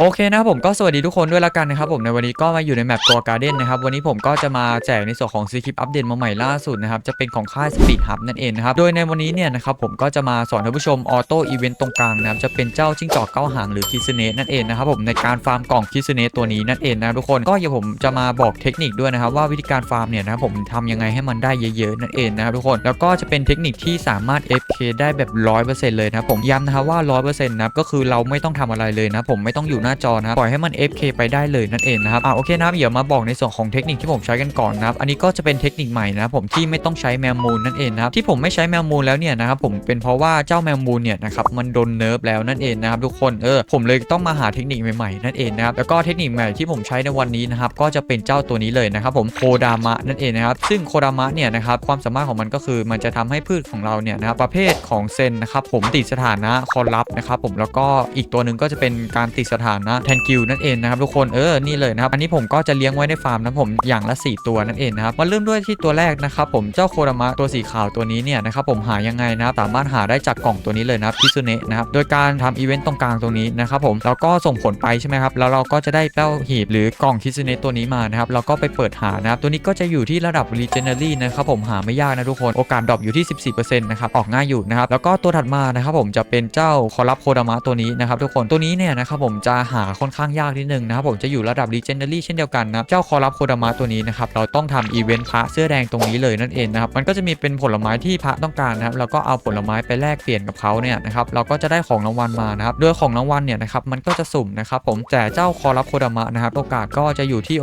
โอเคนะครับผมก็สวัสดีทุกคนด้วยละกันนะครับผมในวันนี้ก็มาอยู่ในแมปตัวการ์เด้นนะครับวันนี้ผมก็จะมาแจกในส่วนของซีคลิปอัปเดตมาใหม่ล่าสุดนะครับจะเป็นของค่าย Speed Hub นั่นเองนะครับโดยในวันนี้เนี่ยนะครับผมก็จะมาสอนท่านผู้ชมออโต้อีเวนต์ตรงกลางนะครับจะเป็นเจ้าจิ้งจอกเก้าหางหรือคิสเนตนั่นเองนะครับผมในการฟาร์มกล่องคิสเนตตัวนี้นั่นเองนะทุกคนก็เดี๋ยวผมจะมาบอกเทคนิคด้วยนะครับว่าวิธีการฟาร์มเนี่ยนะครับผมทำยังไงให้มันได้เยอะๆนั่นเองนะครับทุกคนแล้วก็จะเป็นเทคนิคที่สามารถ FK ได้แบบ100%เลยนะผมย้ำนะครับว่า100%นะครับก็คือเราไม่ต้องทำอะไรเลยนะผมไม่ต้องอยู่น้าจอนะครับปล่อยให้มัน FK ไปได้เลยนั่นเองนะครับอ่าโอเคนะครับเดี๋ยวมาบอกในส่วนของเทคนิคที่ผมใช้กันก่อนนะครับอันนี้ก็จะเป็นเทคนิคใหม่นะครับผมที่ไม่ต้องใช้แมวมูลนั่นเองนะครับที่ผมไม่ใช้แมวมูลแล้วเนี่ยนะครับผมเป็นเพราะว่าเจ้าแมวมูลเนี่ยนะครับมันโดนเนิร์ฟแล้วนั่นเองนะครับทุกคนเออผมเลยต้องมาหาเทคนิคใหม่ๆนั่นเองนะครับแล้วก็เทคนิคใหม่ที่ผมใช้ในวันนี้นะครับก็จะเป็นเจ้าตัวนี้เลยนะครับผมโคดามะนั่นเองนะครับซึ่งโคดามะเนี่ยนะครับความสามารถของมันก็คือมันจะทำให้พืชของเราเนี่ยนะครับประเภทของเซนนะครับผมติดสถานะคอลับนะครับผมแล้วก็อีกตัวหนึ่งก็จะเป็นการติดสถานะแทนกิวนั่นเองนะครับทุกคนเออนี่เลยนะครับอันนี้ผมก็จะเลี้ยงไว้ในฟาร์มนะผมอย่างละ 4 ตัวนั่นเองนะครับมาเริ่มด้วยที่ตัวแรกนะครับผมเจ้าโคดามะตัวสีขาวตัวนี้เนี่ยนะครับผมหายังไงนะครับสามารถหาได้จากกล่องตัวนี้เลยนะครับพิซุเนะนะครับโดยการทำอีเวนต์ตรงกลางตรงนี้นะครับผมแล้วก็ส่งผลไปใช่ไหมครับแล้วเราก็จะได้เป้าหีบหรือกล่องคิซุเนะตัวนี้มานะครับเราก็ไปเปิดหานะครับตัวนี้ก็จะอยู่ที่ระดับ Legendary นะครับผมหาไม่ยากนะทุกคนโอกาสดรอปอยู่ที่ 14%นะครับออกง่ายอยู่นะครับแล้วก็ตัวถัดมานะครับผมจะเป็นเจ้าคอรับโคดามะตัวนี้นะครับทุกคนตัวนี้เนี่ยนะครับผมจะหาค่อนข้างยากนิดนึงนะครับผมจะอยู่ระดับ Legendary เช่นเดียวกันนะเจ้าคอรับโคดามะตัวนี้นะครับเราต้องทำอีเวนต์พระเสื้อแดงตรงนี้เลยนั่นเองนะครับมันก็จะมีเป็นผลไม้ที่พระต้องการนะครับแล้วก็เอาผลไม้ไปแลกเปลี่ยนกับเขาเนี่ยนะครับเราก็จะได้ของรางวัลมานะครับโดยของรางวัลเนี่ยนะครับมันก็จะสุ่มนะครับผมแต่เจ้าคอรับโคดามะนะครับโอกาสก็จะอยู่ที่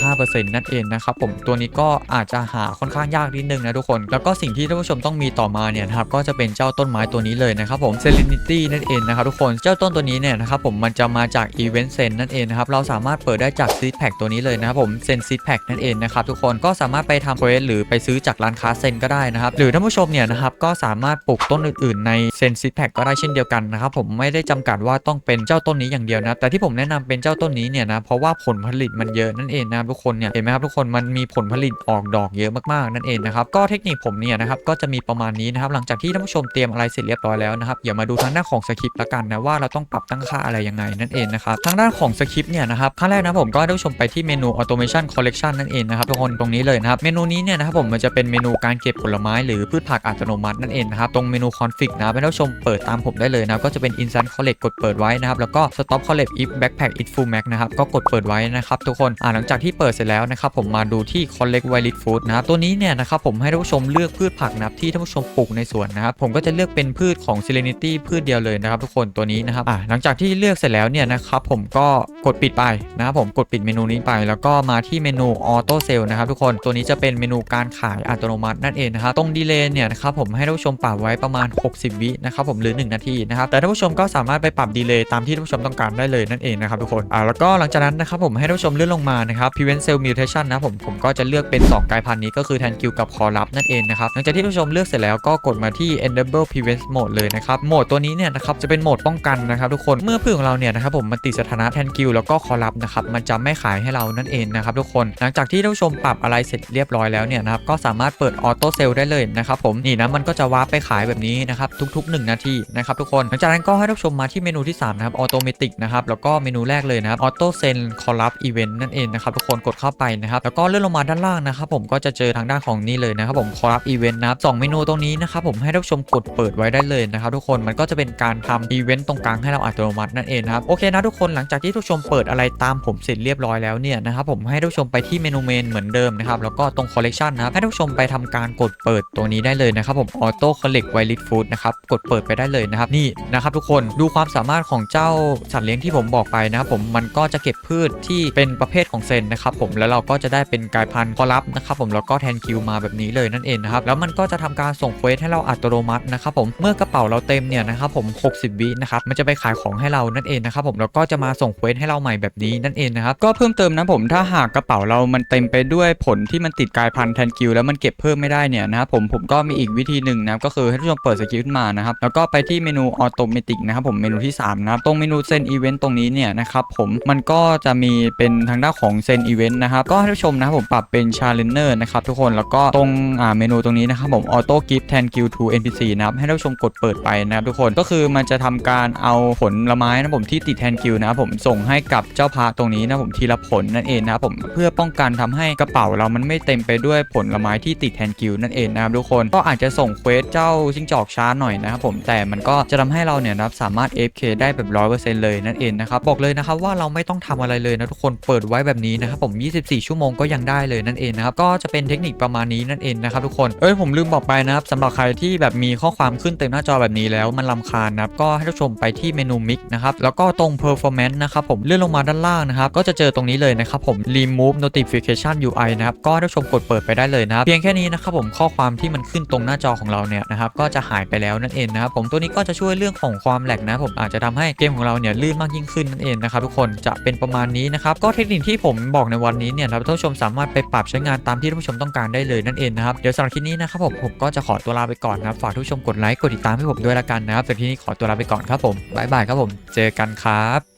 4.35%นั่นเองนะครับผมตัวนี้ก็อาจจะหาค่อนข้างยากนิดนึงนะทุกคน แล้วก็สิ่งที่ท่านผู้ชมต้องมีต่อมาเนี่ยนะครับก็จะเป็นเจ้าต้นไม้ตัวนี้เลยนะครับผม Serenity นั่นเองนะครับทุกคนเจ้าต้นตัวนี้เนี่ยนะครับผมมันจะมาจาก Event s e n นั่นเองนะครับเราสามารถเปิดได้จาก Seed Pack ตัวนี้เลยนะครับผม Sen Seed Pack นั่นเองนะครับทุกคนก็สามารถไปทำเควสหรือไปซื้อจากร้านค้าเซนก็ได้นะครับหรือท่านผู้ชมเนี่ยนะครับก็สามารถปลูกต้นอื่นๆ ใน Sen Seed Pack ก็ได้เช่นเดียวกันนะครับผมไม่ได้จำกัดว่าต้องเป็นเจ้าต้นนี้อย่างเดียวนะแต่ที่ผมแนะนำเป็นเจ้าต้นนี้เนี่ยนะเพราะว่าผลผลิตมันเยอะนั่นเองนะทุกคนเนี่ยเห็นไหมครับทุกคนมันมีผลผลิตออกดอกเยอะมากๆนั่นเองนะครับก็เทคนิคผมเนี่ยนะครับก็จะมีประมาณนี้นะครับหลังจากที่ท่านผู้ชมเตรียมอะไรเสร็จเรียบร้อยแล้วนะครับอย่ามาดูทางด้านของสคริปต์ละกันนะว่าเราต้องปรับตั้งค่าอะไรยังไงนั่นเองนะครับทางด้านของสคริปต์เนี่ยนะครับขั้นแรกนะผมก็ให้ท่านผู้ชมไปที่เมนู automation collection นั่นเองนะครับทุกคนตรงนี้เลยนะครับเมนูนี้เนี่ยนะครับผมมันจะเป็นเมนูการเก็บผลไม้หรือพืชผักอัตโนมัตินั่นเองนะครับตรงเมนู config นะให้ท่านผู้ชมเปิดตามผมได้เลยนะครับก็จะเป็น instant collect กดเปิดไว้นะครับแล้วก็ stop collect if backpack it full max นะครับก็กดเปิดไว้นะครับทุกคนอ่าหลังจากที่เปิดเสร็จแล้วนะครับผมมาดูที่ collect wild food นะตัวนี้เนี่ยนะครับผมให้ท่านผู้ชมเลือกพืชผักนะครับที่ท่านผู้ชมปลูกในสวนนะครับผมก็จะเลือกเป็นพืชของ Serenity พืชเดียวเลยนะครับทุกคนตัวนี้นะครับอ่าหลังจากที่เลือกเสร็จแล้วเนี่ยนะครับผมก็กดปิดไปนะครับผมกดปิดเมนูนี้ไป แล้วก็มาที่เมนู auto sale นะครับทุกคนตัวนี้จะเป็นเมนูการขายอัตโนมัตินั่นเองนะครับตรงดีเลย์เนี่ยนะครับผมให้ท่านผู้ชมปรับไว้ประมาณ 60 วินะครับผมหรือ 1 นาทีนะครับแต่ท่านผู้ชมก็สามารถไปปรับดีเลย์ตามที่ท่านผู้ชมต้องการได้เลยนั่นเองนะครับทุกคนอ่าแล้วก็หลังจากนั้นนะครับผมให้ท่านผู้ชมเลื่อนลงมานะครับ prevent cell mutation นะผมผมก็จะเลือกเป็น 2กลายพันธุ์นี้ก็คือ tan q กับ c o r r u p นั่นเองนะครับหลังจากที่ท่านผู้ชมเลือกเสร็จแล้วก็กดมาที่ enable prevent mode เลยนะครับโหมดตัวนี้เนี่ยนะครับจะเป็นโหมดป้องกันนะครับทุกคนเมื่อพืชของเราเนี่ยนะครับผมมันติดสถานะ tan q แล้วก็ c o r r u p นะครับมันจะไม่ขายให้เรานั่นเองนะครับทุกคนหลังจากที่ท่านผู้ชมปรับอะไรเสร็จเรียบร้อยแล้วเนี่ยนะครับก็สามารถเปิดออโต้เซลได้เลยนะครับผมนี่นะมันก็จะวาร์ปไปขายแบบนี้นะครับทุกๆ1 นาทีนะครับทุกคนหลังจากนั้นก็ให้ท่านผู้ชมมาที่เมนูที่3นะครับออโตเมติกนะครับแล้วก็เมนูแรกเลยนะครับออโตเซนคอร์รัปอีเวนต์นั่นเองนะครับทุกคนกดเข้าไปนะครับแล้วก็เลื่อนลงมาด้านล่างนะครับผมก็จะเจอทางด้านของนี่เลยนะครับผมคอร์รัปอีเวนต์นะครับสองเมนูตรงนี้นะครับผมให้ท่านผู้ชมกดเปิดไว้ได้เลยนะครับทุกคนมันก็จะเป็นการทำอีเวนต์ตรงกลางให้เราอัตโนมัตินั่นเองนะครับโอเคนะทุกคนหลังจากที่ทุกชมเปิดอะไรตามผมเสร็จเรียบร้อยแล้วเนี่ยนะครับผมให้ทุกชมไปที่เมนูเมนเหมือนเดิมนะครับแล้วก็ตรงคอลเลกชันนะครับให้ทุกชมไปทำการกดเปิดตัวนี้ได้เลยนะครับผมออโต้คอลเลกไวลิทฟู้ดนะครับกดเปิดไปได้เลยนะครับนี่นะครับทุกคนดูความสามารถของเจ้าสัตว์เลี้ยงที่ผมบอกไปนะครับผมมันก็จะเก็บพืชที่เป็นประเภทของเซนนะครับผมแล้วเราก็จะได้เป็นกลายพันธุ์คอลับนะครับผมแล้วก็แทนคิวมาแบบนี้เลยนั่นเองนะครับแล้วมันก็จะทำการส่งเควสให้เราอัตโนมัตินะครับผมเมื่อกระเป๋าเราเต็มเนี่ยนะครับผม 60 วินะครับมันจะไปขายของให้เรานั่นเองนะครับผมแล้วก็จะมาส่งเควสให้เราใหม่แบบนี้นั่นเองนะครับก็เพิ่มเติมนะผมถ้าหากกระเป๋าเรามันเต็มไปด้วยผลที่มันติดกลายพันธุ์แทนคิวแล้วมันเก็บเพิ่มไม่ได้เนี่ยนะครับผมผมก็มีอีกวิธีหนึ่งนะก็คือให้ทุกชมเปิดสกิลขึ้นมานะนะครับแล้วก็ไปที่เมนูออโตเมติกนะครับผมเมนูที่สามนะครับตรงเมนูเซนอีเวนต์ตรงนี้เนี่ยนะครับผมมันก็จะมีเป็นทางด้านของเซนอีเวนต์นะครับก็ให้ท่านผู้ชมนะครับผมปรับเป็นชาเลนเนอร์นะครับทุกคนแล้วก็ตรงอ่าเมนูตรงนี้นะครับผมออโต้กิฟต์แทนกิลทู NPC นะครับให้ท่านผู้ชมกดเปิดไปนะครับทุกคนก็คือมันจะทำการเอาผลไม้นะผมที่ติดแทนกิลนะครับผมส่งให้กับเจ้าพาตรงนี้นะผมทีละผลนั่นเองนะครับผมเพื่อป้องกันทำให้กระเป๋าเรามันไม่เต็มไปด้วยผลไม้ที่ติดแทนกิลนั่นเองนะครับทุกคนก็อาจจะส่งเควสเจ้าจิ้งจอกช้าหน่อยนะครับผมแต่มันก็จะทำให้เราเนี่ยนะครับสามารถ AFK ได้แบบร้อยเปอร์เซ็นต์เลยนั่นเองนะครับบอกเลยนะครับว่าเราไม่ต้องทำอะไรเลยนะทุกคนเปิดไว้แบบนี้นะครับผม 24 ชั่วโมงก็ยังได้เลยนั่นเองนะครับก็จะเป็นเทคนิคประมาณนี้นั่นเองนะครับทุกคนเอ้ยผมลืมบอกไปนะครับสำหรับใครที่แบบมีข้อความขึ้นเต็มหน้าจอแบบนี้แล้วมันลำคาญนะครับก็ให้ท่านชมไปที่เมนูมิกนะครับแล้วก็ตรง performance นะครับผมเลื่อนลงมาด้านล่างนะครับก็จะเจอตรงนี้เลยนะครับผม remove notification UI นะครับก็ให้ท่านผู้ชมกดเปิดไปได้เลยนะครับเพียงแค่นี้นะครับผมข้อความที่มันขึ้นตรงหน้าจอของเราเนี่ยนะครับก็จะหายไปแล้วนั่นเองนะครับผมตัวนี้ก็จะช่วยเรื่องของความแหลกนะผมอาจจะทำให้เกมของเราเนี่ยลื่นมากยิ่งขึ้นนั่นเองนะครับทุกคนจะเป็นประมาณนี้นะครับก็เทคนิคที่ผมบอกในวันนี้เนี่ยนะครับท่านผู้ชมสามารถไปปรับใช้งานตามที่ท่านผู้ชมต้องการได้เลยนั่นเองนะครับเดี๋ยวสำหรับคลิปนี้นะครับผมผมก็จะขอตัวลาไปก่อนนะครับฝากทุกผู้ชมกดไลค์กดติดตามให้ผมด้วยละกันนะครับสำหรับคลิปนี้ขอตัวลาไปก่อนครับผมบ๊ายบายครับผมเจอกันครับ